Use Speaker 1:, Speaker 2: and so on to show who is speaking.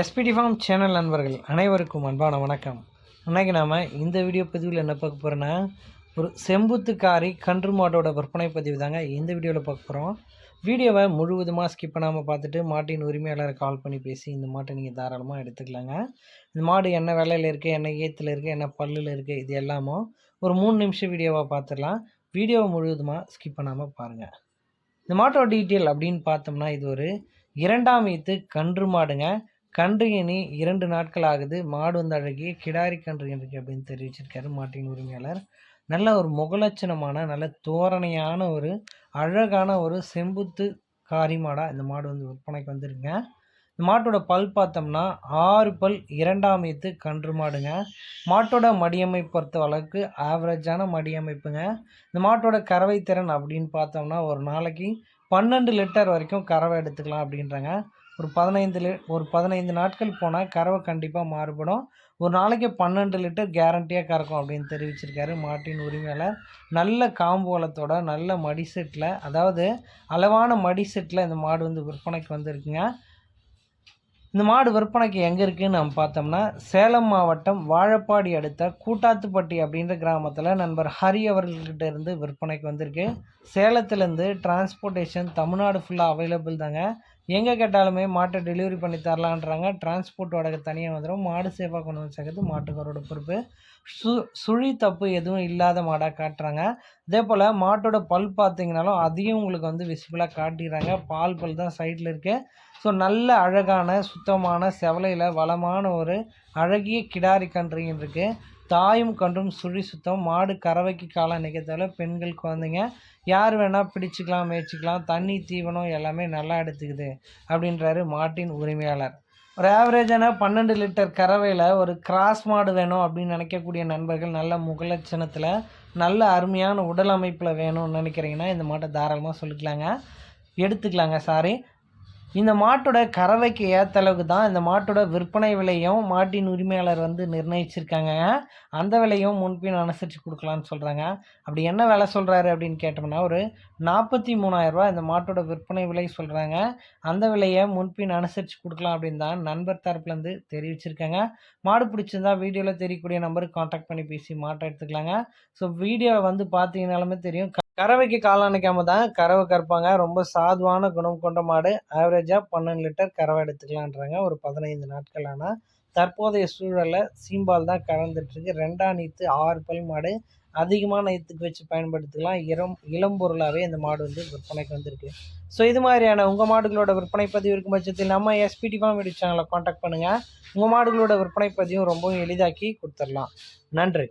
Speaker 1: SPD form channel நண்பர்கள் அனைவருக்கும் அன்பான வணக்கம். இன்றைக்கி நாம் இந்த வீடியோ பதிவில் என்ன பார்க்க போகிறோன்னா ஒரு செம்புத்துக்காரி கன்று மாட்டோட விற்பனை பதிவு தாங்க இந்த வீடியோவில் பார்க்க போகிறோம் வீடியோவை முழுவதுமாக ஸ்கிப் பண்ணாமல் பார்த்துட்டு மாட்டின் உரிமையாளரை கால் பண்ணி பேசி இந்த மாட்டை நீங்கள் தாராளமாக எடுத்துக்கலாங்க. இந்த மாடு என்ன விலையில் இருக்குது என்ன ஏத்தில் இருக்குது என்ன பல்லில் இருக்குது இது எல்லாமும் ஒரு மூணு நிமிஷம் வீடியோவாக பார்த்துடலாம். வீடியோவை முழுவதுமாக ஸ்கிப் பண்ணாமல் பாருங்கள் இந்த மாட்டோட டீட்டெயில் அப்படின்னு பார்த்தோம்னா இது ஒரு இரண்டாம் ஈத்து கன்று மாடுங்க. கன்று இனி இரண்டு நாட்கள் ஆகுது. மாடு வந்து அழகிய கிடாரி கன்று இருக்கு அப்படின்னு தெரிவிச்சிருக்காரு மாட்டின் உரிமையாளர். நல்ல ஒரு முகலட்சணமான நல்ல தோரணையான ஒரு அழகான ஒரு செம்புத்து காரி மாடாக இந்த மாடு வந்து விற்பனைக்கு வந்திருக்குங்க. இந்த மாட்டோட பல் பார்த்தோம்னா ஆறு பல் இரண்டாம் ஈத்து கன்று மாடுங்க. மாட்டோட மடியமை பொறுத்த அளவுக்கு ஆவரேஜான மடியமைப்புங்க. இந்த மாட்டோட கறவை திறன் அப்படின்னு பார்த்தோம்னா ஒரு நாளைக்கு பன்னெண்டு லிட்டர் வரைக்கும் கறவை எடுத்துக்கலாம் அப்படின்றாங்க. ஒரு பதினைந்து லி ஒரு பதினைந்து நாட்கள் போனால் கறவை கண்டிப்பாக மாறுபடும். ஒரு நாளைக்கு பன்னெண்டு லிட்டர் கேரண்டியாக கறக்கும் அப்படின்னு தெரிவிச்சிருக்காரு மாட்டின் உரிமையாளர். நல்ல காம்போலத்தோட நல்ல மடி செட்டில் அதாவது அளவான மடி செட்டில் இந்த மாடு வந்து விற்பனைக்கு வந்திருக்குங்க. இந்த மாடு விற்பனைக்கு எங்கே இருக்குதுன்னு நம்ம பார்த்தோம்னா சேலம் மாவட்டம் வாழப்பாடி அடுத்த கூட்டாத்துப்பட்டி அப்படின்ற கிராமத்தில் நண்பர் ஹரி அவர்கள்கிட்ட இருந்து விற்பனைக்கு வந்திருக்கு. சேலத்துலேருந்து டிரான்ஸ்போர்ட்டேஷன் தமிழ்நாடு ஃபுல்லாக அவைலபிள் தாங்க. எங்கே கேட்டாலுமே மாட்டை டெலிவரி பண்ணி தரலான்றாங்க. டிரான்ஸ்போர்ட் வாடகை தனியாக வந்துடும் மாடு சேஃபாக கொண்டு வந்து சேர்க்கறது மாட்டுக்காரோட பொறுப்பு. சு சுழி தப்பு எதுவும் இல்லாத மாடாக காட்டுறாங்க. அதே போல் மாட்டோட பல் பார்த்தீங்கனாலும் அதையும் உங்களுக்கு வந்து விசிபிளாக காட்டிடுறாங்க. பால் பல் தான் சைடில் இருக்குது ஸோ நல்ல அழகான சுத்தமான செவலையில் வளமான ஒரு அழகிய கிடாரி கன்றுங்க இருக்குது தாயும் கன்றும் சுழி சுத்தம் மாடு கறவைக்கு காலம் நிற்கிறதால பெண்கள் குழந்தைங்க யார் வேணால் பிடிச்சிக்கலாம் மேய்ச்சிக்கலாம் தண்ணி தீவனம் எல்லாமே நல்லா எடுத்துக்குது அப்படின்றாரு மாட்டின் உரிமையாளர். ஒரு ஆவரேஜான பன்னெண்டு லிட்டர் கறவையில் ஒரு கிராஸ் மாடு வேணும் அப்படின்னு நினைக்கக்கூடிய நண்பர்கள் நல்ல முகலட்சணத்தில் நல்ல அருமையான உடல் அமைப்பில் வேணும்னு நினைக்கிறீங்கன்னா இந்த மாட்டை தாராளமாக சொல்லிக்கலாங்க. எடுத்துக்கலாங்க சாரி இந்த மாட்டோட கறவைக்கு ஏற்ற அளவுக்கு தான் இந்த மாட்டோட விற்பனை விலையும் மாட்டின் உரிமையாளர் வந்து நிர்ணயிச்சிருக்காங்க. அந்த விலையும் முன்பின் அனுசரித்து கொடுக்கலான்னு சொல்கிறாங்க அப்படி என்ன விலை சொல்கிறாரு அப்படின்னு கேட்டோம்னா ஒரு நாற்பத்தி மூணாயிரரூபா இந்த மாட்டோட விற்பனை விலை சொல்கிறாங்க அந்த விலையை முன்பின் அனுசரித்து கொடுக்கலாம் அப்படின்னு தான் நண்பர் தரப்புலேருந்து தெரிவிச்சிருக்காங்க. மாடு பிடிச்சிருந்தா வீடியோவில் தெரியக்கூடிய நம்பருக்கு காண்டாக்ட் பண்ணி பேசி மாட்டை எடுத்துக்கலாங்க. ஸோ வீடியோவை வந்து பார்த்தீங்கனாலுமே தெரியும். கறவைக்கு காலாணிக்காம தான் கறவை கறப்பாங்க ரொம்ப சாதுவான குணம் கொண்ட மாடு. ஆவரேஜாக பன்னெண்டு லிட்டர் கறவை எடுத்துக்கலான்றாங்க. ஒரு பதினைந்து நாட்கள் ஆனால் தற்போதைய சூழலில் சீம்பால் தான் கலந்துட்டுருக்கு ரெண்டாம் நீத்து ஆறு பல் மாடு. அதிகமான நீத்துக்கு வச்சு பயன்படுத்திக்கலாம். இளம் இளம் பொருளாகவே இந்த மாடு வந்து விற்பனைக்கு வந்திருக்கு. ஸோ இது மாதிரியான உங்கள் மாடுகளோட விற்பனை பதிவு இருக்கும் பட்சத்தில் நம்ம எஸ்பிடி ஃபார்ம் வீடியோ சேனலை காண்டாக்ட் பண்ணுங்கள் உங்கள் மாடுகளோட விற்பனை பதிவும் ரொம்பவும் எளிதாக்கி கொடுத்துடலாம் நன்றி.